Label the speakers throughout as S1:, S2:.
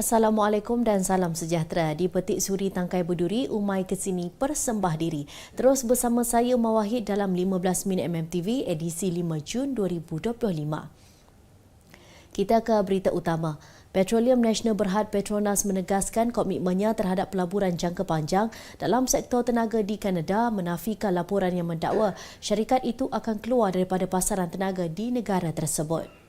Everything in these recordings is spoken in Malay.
S1: Assalamualaikum dan salam sejahtera. Di Petik Suri Tangkai Berduri, Umai Kesini persembah diri. Terus bersama saya Mawahid dalam 15 Minit MMTV edisi 5 Jun 2025. Kita ke berita utama. Petroleum Nasional Berhad Petronas menegaskan komitmennya terhadap pelaburan jangka panjang dalam sektor tenaga di Kanada menafikan laporan yang mendakwa syarikat itu akan keluar daripada pasaran tenaga di negara tersebut.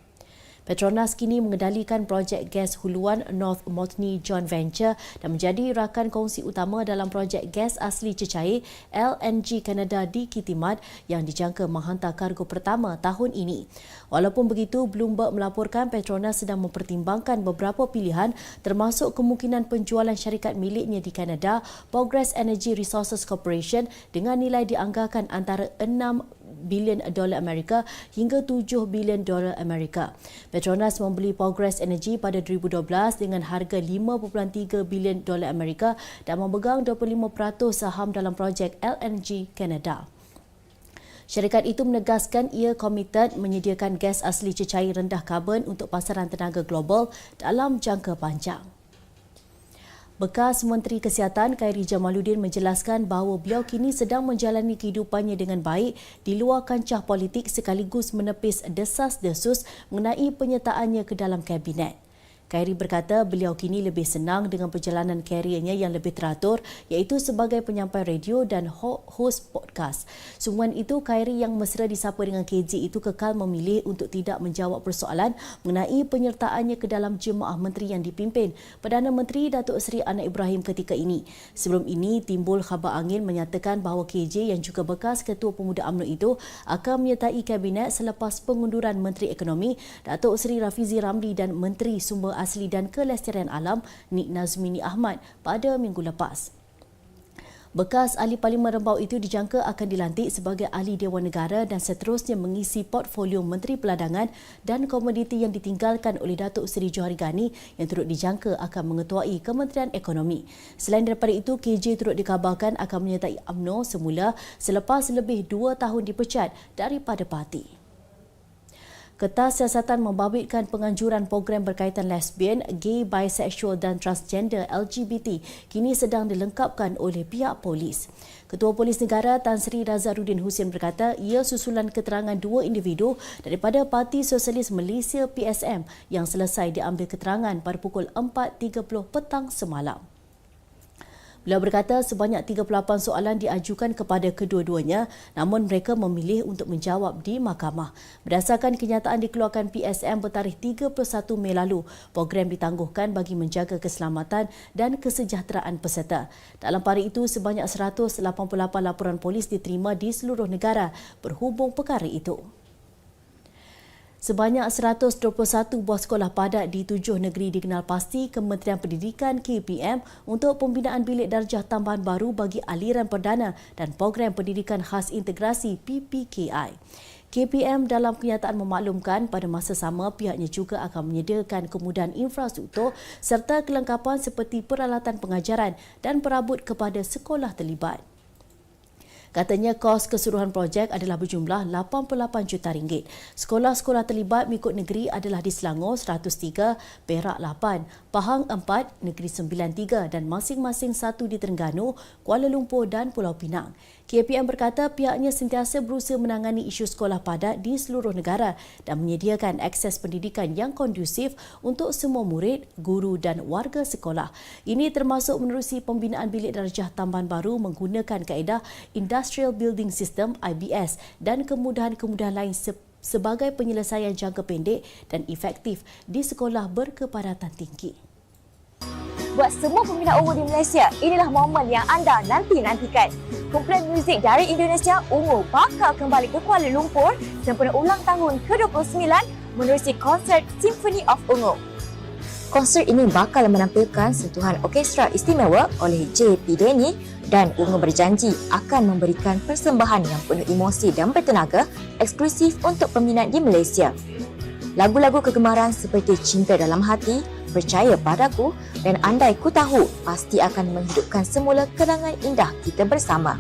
S1: Petronas kini mengendalikan projek gas huluan North Montney Joint Venture dan menjadi rakan kongsi utama dalam projek gas asli cecair LNG Canada di Kitimat yang dijangka menghantar kargo pertama tahun ini. Walaupun begitu, Bloomberg melaporkan Petronas sedang mempertimbangkan beberapa pilihan termasuk kemungkinan penjualan syarikat miliknya di Canada, Progress Energy Resources Corporation dengan nilai dianggarkan antara 6 bilion dolar Amerika hingga 7 bilion dolar Amerika. Petronas membeli Progress Energy pada 2012 dengan harga 5.3 bilion dolar Amerika dan memegang 25% saham dalam projek LNG Canada. Syarikat itu menegaskan ia komited menyediakan gas asli cecair rendah karbon untuk pasaran tenaga global dalam jangka panjang. Bekas Menteri Kesihatan Khairi Jamaluddin menjelaskan bahawa beliau kini sedang menjalani kehidupannya dengan baik di luar kancah politik sekaligus menepis desas-desus mengenai penyertaannya ke dalam kabinet. Khairi berkata beliau kini lebih senang dengan perjalanan kariernya yang lebih teratur iaitu sebagai penyampai radio dan host podcast. Sungguhan itu, Khairi yang mesra disapa dengan KJ itu kekal memilih untuk tidak menjawab persoalan mengenai penyertaannya ke dalam jemaah menteri yang dipimpin Perdana Menteri Datuk Seri Anak Ibrahim ketika ini. Sebelum ini, timbul khabar angin menyatakan bahawa KJ yang juga bekas Ketua Pemuda UMNO itu akan menyertai kabinet selepas pengunduran Menteri Ekonomi Datuk Seri Rafizi Ramli dan Menteri Sumber Asli dan Kelestarian Alam Nik Nazmini Ahmad pada minggu lepas. Bekas ahli Parlimen Rembau itu dijangka akan dilantik sebagai ahli Dewan Negara dan seterusnya mengisi portfolio Menteri Peladangan dan Komoditi yang ditinggalkan oleh Datuk Seri Johari Gani yang turut dijangka akan mengetuai Kementerian Ekonomi. Selain daripada itu, KJ turut dikabarkan akan menyertai UMNO semula selepas lebih dua tahun dipecat daripada parti. Kertas siasatan membabitkan penganjuran program berkaitan lesbian, gay, bisexual dan transgender LGBT kini sedang dilengkapkan oleh pihak polis. Ketua Polis Negara Tan Sri Razarudin Hussein berkata ia susulan keterangan dua individu daripada Parti Sosialis Malaysia PSM yang selesai diambil keterangan pada pukul 4.30 petang semalam. Beliau berkata sebanyak 38 soalan diajukan kepada kedua-duanya namun mereka memilih untuk menjawab di mahkamah. Berdasarkan kenyataan dikeluarkan PSM bertarikh 31 Mei lalu, program ditangguhkan bagi menjaga keselamatan dan kesejahteraan peserta. Dalam hari itu, sebanyak 188 laporan polis diterima di seluruh negara berhubung perkara itu. Sebanyak 121 buah sekolah padat di tujuh negeri dikenal pasti Kementerian Pendidikan KPM untuk pembinaan bilik darjah tambahan baru bagi aliran perdana dan program pendidikan khas integrasi PPKI. KPM dalam kenyataan memaklumkan pada masa sama pihaknya juga akan menyediakan kemudahan infrastruktur serta kelengkapan seperti peralatan pengajaran dan perabot kepada sekolah terlibat. Katanya kos keseluruhan projek adalah berjumlah 88 juta ringgit. Sekolah-sekolah terlibat mengikut negeri adalah di Selangor 103, Perak 8, Pahang 4, Negeri 93 dan masing-masing satu di Terengganu, Kuala Lumpur dan Pulau Pinang. KPM berkata pihaknya sentiasa berusaha menangani isu sekolah padat di seluruh negara dan menyediakan akses pendidikan yang kondusif untuk semua murid, guru dan warga sekolah. Ini termasuk menerusi pembinaan bilik darjah tambahan baru menggunakan kaedah Industrial Building System IBS dan kemudahan-kemudahan lain sebagai penyelesaian jangka pendek dan efektif di sekolah berkepadatan tinggi.
S2: Buat semua peminat ungu di Malaysia, inilah momen yang anda nanti-nantikan kumpulan muzik dari Indonesia Ungu bakal kembali ke Kuala Lumpur sempena ulang tahun ke-29 menerusi konsert Symphony of Ungu. Konsert ini bakal menampilkan sentuhan orkestra istimewa oleh J.P. Denny dan Ungu berjanji akan memberikan persembahan yang penuh emosi dan bertenaga eksklusif untuk peminat di Malaysia. Lagu-lagu kegemaran seperti Cinta Dalam Hati, Percaya Padaku dan Andai Ku Tahu pasti akan menghidupkan semula kenangan indah kita bersama.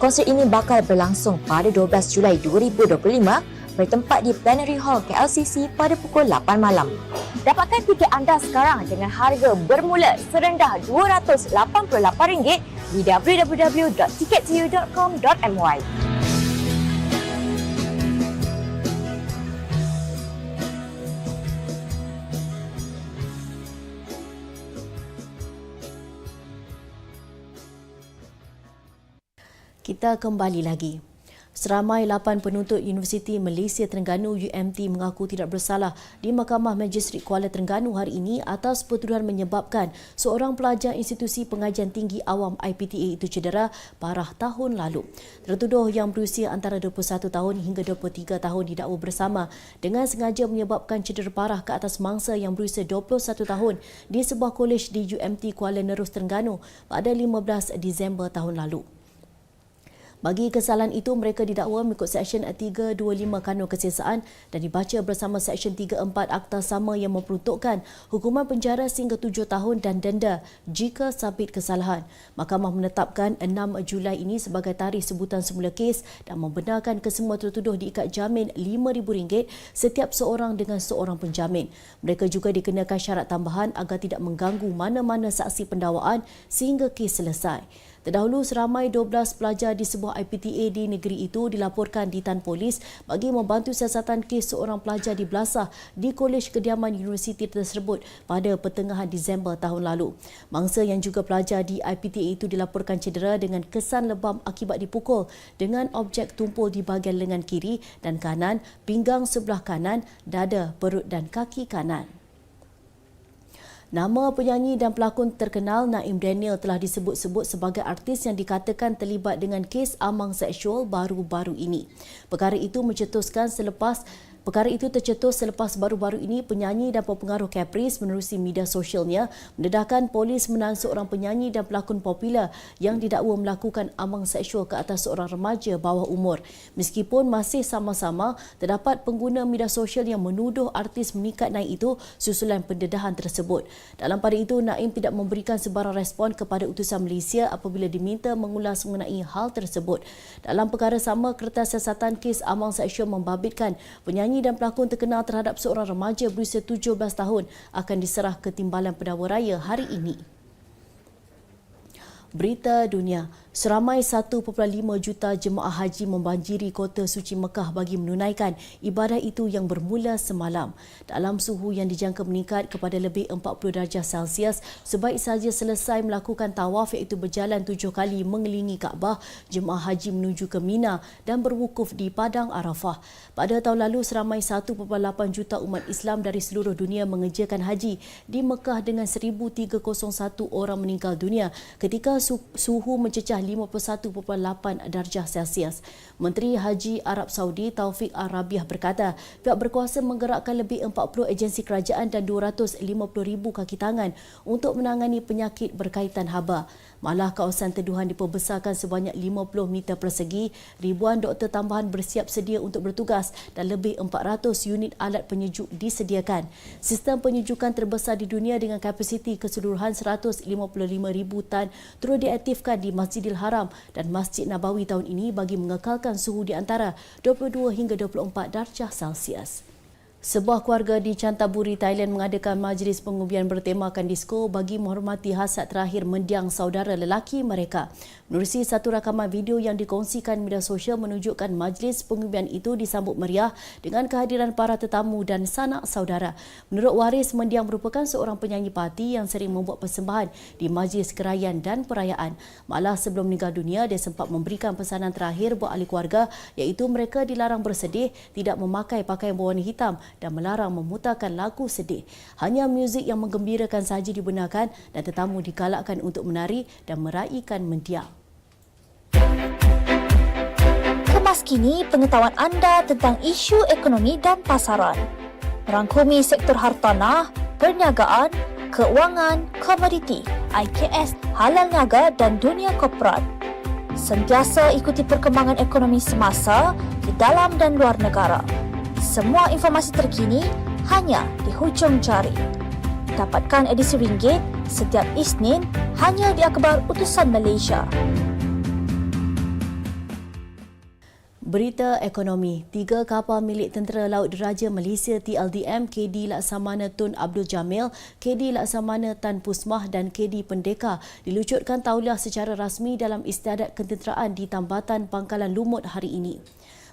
S2: Konsert ini bakal berlangsung pada 12 Julai 2025 bertempat di Plenary Hall KLCC pada pukul 8 malam. Dapatkan tiket anda sekarang dengan harga bermula serendah RM288 di www.tickettoyou.com.my.
S1: Kita kembali lagi. Seramai 8 penuntut Universiti Malaysia Terengganu UMT mengaku tidak bersalah di Mahkamah Magistrate Kuala Terengganu hari ini atas pertuduhan menyebabkan seorang pelajar institusi pengajian tinggi awam IPTA itu cedera parah tahun lalu. Tertuduh yang berusia antara 21 tahun hingga 23 tahun didakwa bersama dengan sengaja menyebabkan cedera parah ke atas mangsa yang berusia 21 tahun di sebuah kolej di UMT Kuala Nerus Terengganu pada 15 Disember tahun lalu. Bagi kesalahan itu, mereka didakwa mengikut Seksyen 325 Kanun Kesiasaan dan dibaca bersama Seksyen 34 Akta Sama yang memperuntukkan hukuman penjara sehingga 7 tahun dan denda jika sabit kesalahan. Mahkamah menetapkan 6 Julai ini sebagai tarikh sebutan semula kes dan membenarkan kesemua tertuduh diikat jamin RM5,000 setiap seorang dengan seorang penjamin. Mereka juga dikenakan syarat tambahan agar tidak mengganggu mana-mana saksi pendakwaan sehingga kes selesai. Terdahulu seramai 12 pelajar di sebuah IPTA di negeri itu dilaporkan di Tan Polis bagi membantu siasatan kes seorang pelajar di Belasah di Kolej Kediaman Universiti tersebut pada pertengahan Disember tahun lalu. Mangsa yang juga pelajar di IPTA itu dilaporkan cedera dengan kesan lebam akibat dipukul dengan objek tumpul di bahagian lengan kiri dan kanan, pinggang sebelah kanan, dada, perut dan kaki kanan. Nama penyanyi dan pelakon terkenal Naim Daniel telah disebut-sebut sebagai artis yang dikatakan terlibat dengan kes amang seksual baru-baru ini. Perkara itu mencetuskan selepas Perkara itu tercetus selepas baru-baru ini penyanyi dan pempengaruh Caprice menerusi media sosialnya mendedahkan polis menahan seorang penyanyi dan pelakon popular yang didakwa melakukan amang seksual ke atas seorang remaja bawah umur. Meskipun masih sama-sama, terdapat pengguna media sosial yang menuduh artis menikat Naim itu susulan pendedahan tersebut. Dalam pada itu, Naim tidak memberikan sebarang respon kepada utusan Malaysia apabila diminta mengulas mengenai hal tersebut. Dalam perkara sama, kertas siasatan kes amang seksual membabitkan penyanyi penyanyi dan pelakon terkenal terhadap seorang remaja berusia 17 tahun akan diserah ke Timbalan Pendakwa Raya hari ini. Berita dunia, Seramai 1.5 juta jemaah haji membanjiri kota suci Mekah bagi menunaikan ibadah itu yang bermula semalam. Dalam suhu yang dijangka meningkat kepada lebih 40 darjah Celsius, sebaik saja selesai melakukan tawaf iaitu berjalan tujuh kali mengelilingi Kaabah, jemaah haji menuju ke Mina dan berwukuf di Padang Arafah. Pada tahun lalu, seramai 1.8 juta umat Islam dari seluruh dunia mengerjakan haji di Mekah dengan 1,301 orang meninggal dunia ketika suhu mencecah 51.8 darjah Celsius. Menteri Haji Arab Saudi Taufik Arabiah berkata, pihak berkuasa menggerakkan lebih 40 agensi kerajaan dan 250,000 kaki tangan untuk menangani penyakit berkaitan haba. Malah kawasan teduhan diperbesarkan sebanyak 50 meter persegi, ribuan doktor tambahan bersiap sedia untuk bertugas dan lebih 400 unit alat penyejuk disediakan. Sistem penyejukan terbesar di dunia dengan kapasiti keseluruhan 155,000 tan terus diaktifkan di Masjidil Haram dan Masjid Nabawi tahun ini bagi mengekalkan suhu di antara 22 hingga 24 darjah Celsius. Sebuah keluarga di Cantaburi, Thailand mengadakan majlis pengubian bertemakan disko bagi menghormati hasad terakhir mendiang saudara lelaki mereka. Menerusi satu rakaman video yang dikongsikan media sosial menunjukkan majlis pengubian itu disambut meriah dengan kehadiran para tetamu dan sanak saudara. Menurut waris, mendiang merupakan seorang penyanyi parti yang sering membuat persembahan di majlis kerayan dan perayaan. Malah sebelum meninggal dunia, dia sempat memberikan pesanan terakhir buat ahli keluarga iaitu mereka dilarang bersedih, tidak memakai pakaian berwarna hitam dan melarang memutarkan lagu sedih. Hanya muzik yang menggembirakan sahaja dibenarkan dan tetamu digalakkan untuk menari dan meraihkan mendiang.
S3: Kemas kini pengetahuan anda tentang isu ekonomi dan pasaran. Merangkumi sektor hartanah, perniagaan, keuangan, komoditi, IKS, halal niaga dan dunia korporat. Sentiasa ikuti perkembangan ekonomi semasa di dalam dan luar negara. Semua informasi terkini hanya di hujung jari. Dapatkan edisi ringgit setiap Isnin hanya di akhbar Utusan Malaysia.
S1: Berita ekonomi. Tiga kapal milik Tentera Laut Diraja Malaysia TLDM KD Laksamana Tun Abdul Jamil, KD Laksamana Tan Pusmah dan KD Pendeka dilucutkan tauliah secara rasmi dalam istiadat ketenteraan di Tambatan Pangkalan Lumut hari ini.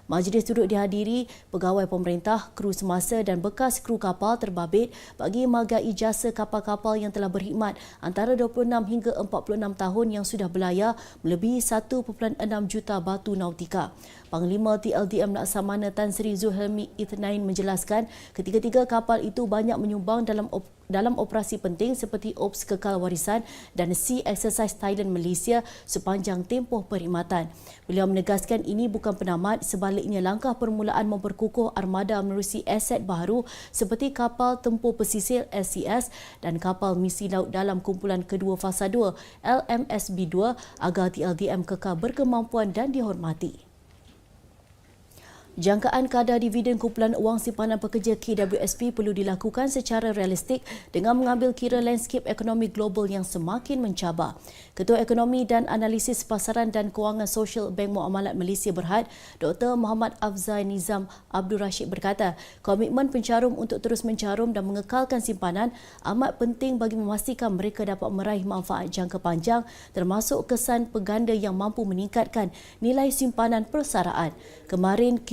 S1: Majlis turut dihadiri pegawai pemerintah, kru semasa dan bekas kru kapal terbabit bagi margai jasa kapal-kapal yang telah berkhidmat antara 26 hingga 46 tahun yang sudah berlayar melebihi 1.6 juta batu nautika. Panglima TLDM Laksamana Tan Sri Zulhelmi Ithnain menjelaskan ketiga-tiga kapal itu banyak menyumbang dalam op- dalam operasi penting seperti OPS Kekal Warisan dan Sea Exercise Thailand Malaysia sepanjang tempoh perkhidmatan. Beliau menegaskan ini bukan penamat sebaliknya langkah permulaan memperkukuh armada menerusi aset baru seperti kapal tempur pesisir SCS dan kapal misi laut dalam kumpulan kedua fasa 2 LMSB2 agar TLDM kekal berkemampuan dan dihormati. Jangkaan kadar dividen kumpulan wang simpanan pekerja KWSP perlu dilakukan secara realistik dengan mengambil kira landscape ekonomi global yang semakin mencabar. Ketua Ekonomi dan Analisis Pasaran dan Kewangan Sosial Bank Muamalat Malaysia Berhad, Dr. Muhammad Afzai Nizam Abdul Rashid berkata, komitmen pencarum untuk terus mencarum dan mengekalkan simpanan amat penting bagi memastikan mereka dapat meraih manfaat jangka panjang termasuk kesan peganda yang mampu meningkatkan nilai simpanan persaraan. Kemarin,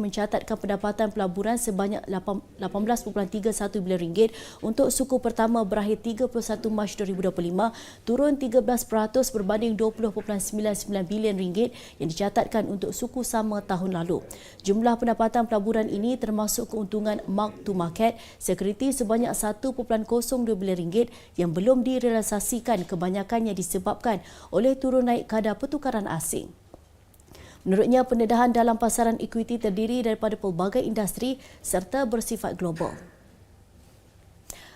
S1: mencatatkan pendapatan pelaburan sebanyak 18.31 bilion ringgit untuk suku pertama berakhir 31 Mac 2025, turun 13% berbanding 20.99 bilion ringgit yang dicatatkan untuk suku sama tahun lalu. Jumlah pendapatan pelaburan ini termasuk keuntungan mark to market sekuriti sebanyak 1.02 bilion ringgit yang belum direalisasikan kebanyakannya disebabkan oleh turun naik kadar pertukaran asing. Menurutnya, pendedahan dalam pasaran ekuiti terdiri daripada pelbagai industri serta bersifat global.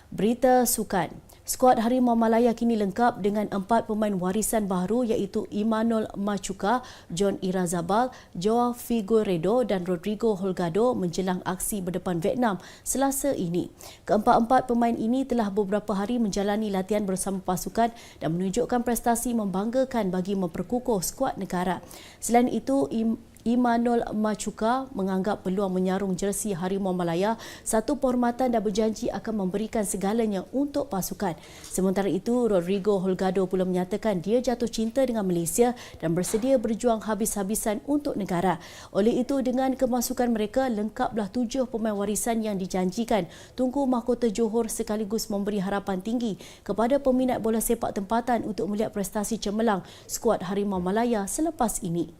S1: Berita Sukan Skuad Harimau Malaya kini lengkap dengan empat pemain warisan baru iaitu Imanol Machuka, John Irazabal, Joao Figueredo dan Rodrigo Holgado menjelang aksi berdepan Vietnam selasa ini. Keempat-empat pemain ini telah beberapa hari menjalani latihan bersama pasukan dan menunjukkan prestasi membanggakan bagi memperkukuh skuad negara. Selain itu, Imanol Machuka menganggap peluang menyarung jersi Harimau Malaya satu penghormatan dan berjanji akan memberikan segalanya untuk pasukan. Sementara itu, Rodrigo Holgado pula menyatakan dia jatuh cinta dengan Malaysia dan bersedia berjuang habis-habisan untuk negara. Oleh itu, dengan kemasukan mereka, lengkaplah tujuh pemain warisan yang dijanjikan Tunku Mahkota Johor sekaligus memberi harapan tinggi kepada peminat bola sepak tempatan untuk melihat prestasi cemerlang skuad Harimau Malaya selepas ini.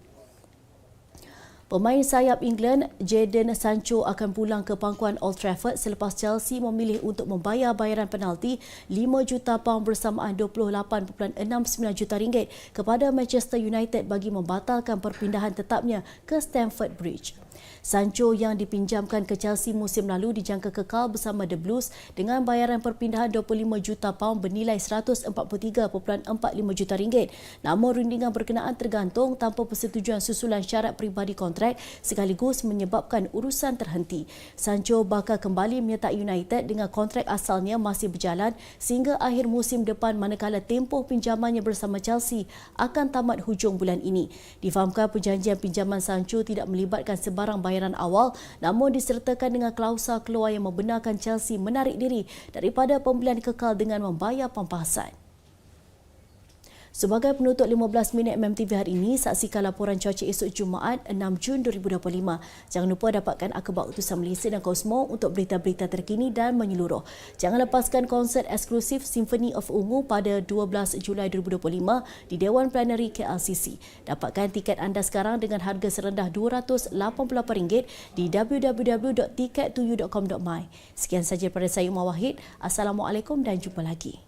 S1: Pemain sayap England Jadon Sancho akan pulang ke pangkuan Old Trafford selepas Chelsea memilih untuk membayar bayaran penalti 5 juta pound bersamaan 28.69 juta ringgit kepada Manchester United bagi membatalkan perpindahan tetapnya ke Stamford Bridge. Sancho yang dipinjamkan ke Chelsea musim lalu dijangka kekal bersama The Blues dengan bayaran perpindahan 25 juta pound bernilai 143.45 juta ringgit. Namun rundingan berkenaan tergantung tanpa persetujuan susulan syarat peribadi kontrak sekaligus menyebabkan urusan terhenti. Sancho bakal kembali menyertai United dengan kontrak asalnya masih berjalan sehingga akhir musim depan manakala tempoh pinjamannya bersama Chelsea akan tamat hujung bulan ini. Difahamkan perjanjian pinjaman Sancho tidak melibatkan sebarang bayaran awal namun disertakan dengan klausa keluar yang membenarkan Chelsea menarik diri daripada pembelian kekal dengan membayar pampasan. Sebagai penutup 15 minit MMTV hari ini, saksikan laporan cuaca esok Jumaat 6 Jun 2025. Jangan lupa dapatkan akhbar utusan Malaysia dan Cosmo untuk berita-berita terkini dan menyeluruh. Jangan lepaskan konsert eksklusif Symphony of Ungu pada 12 Julai 2025 di Dewan Plenary KLCC. Dapatkan tiket anda sekarang dengan harga serendah RM288 di www.ticket2u.com.my. Sekian saja pada saya Umar Wahid. Assalamualaikum dan jumpa lagi.